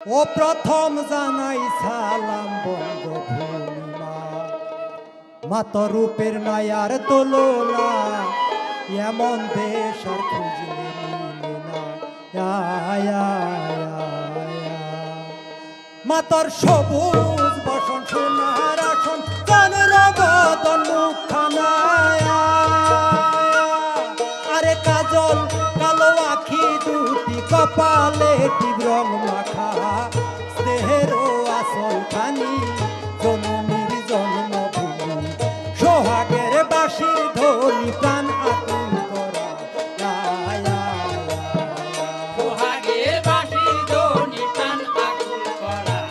ও প্রথম জানাই সালাম বঙ্গভূমিমা মাত রূপের নায়ার তুলনা এমন দেশ আর খুঁজলে মিলে। মাতর সবুজ বসন, সোনার আসন চানের বদন কপালে টিপ রং মাখা স্নেহের আসল খানি জননীর জন্মভূমি সোহাগের বাসির ধ্বনি প্রাণ আকুল করা আকুল করা।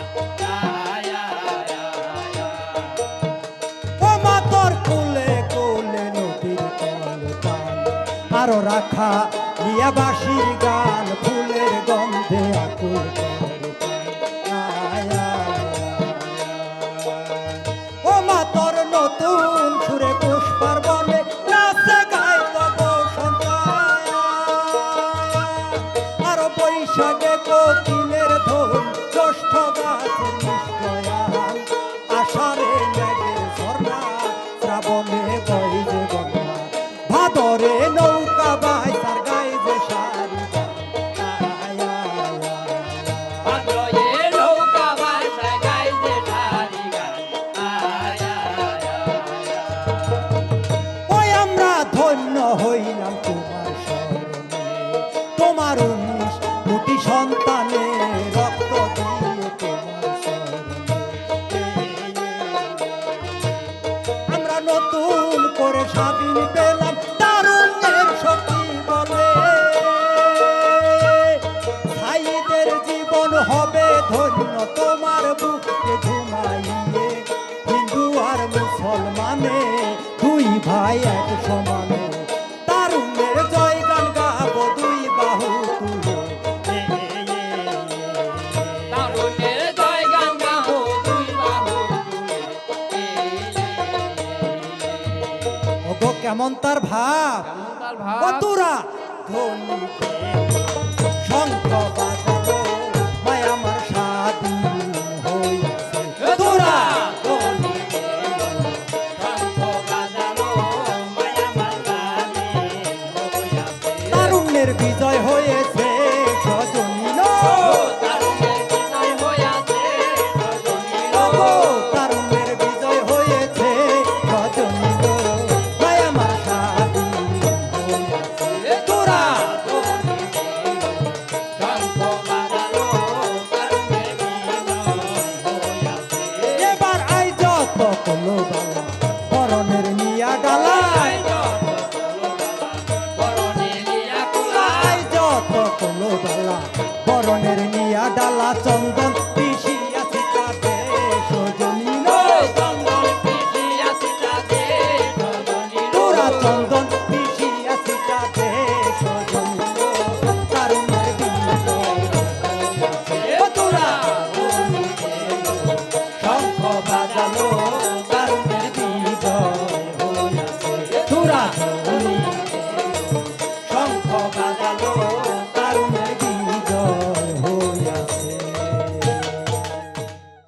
ও মাতর কোলে কোলে নদীর আরও রাখা লিয়া বাসির ও নতুন সুরে পুষ্পার বনে নাচে গায় তব সন্তায়। আরও বৈশাখে কোকিলের স্বাধীন পেলাম তারুণ্যের শক্তি বলে। ভাইদের জীবন হবে ধন্য কেমন তার ভাব? কতরা? ধনী শঙ্খ বরণের নিয়া ডালায় যত কলো বালা বরণের নিয়া ডালা চন্দ্র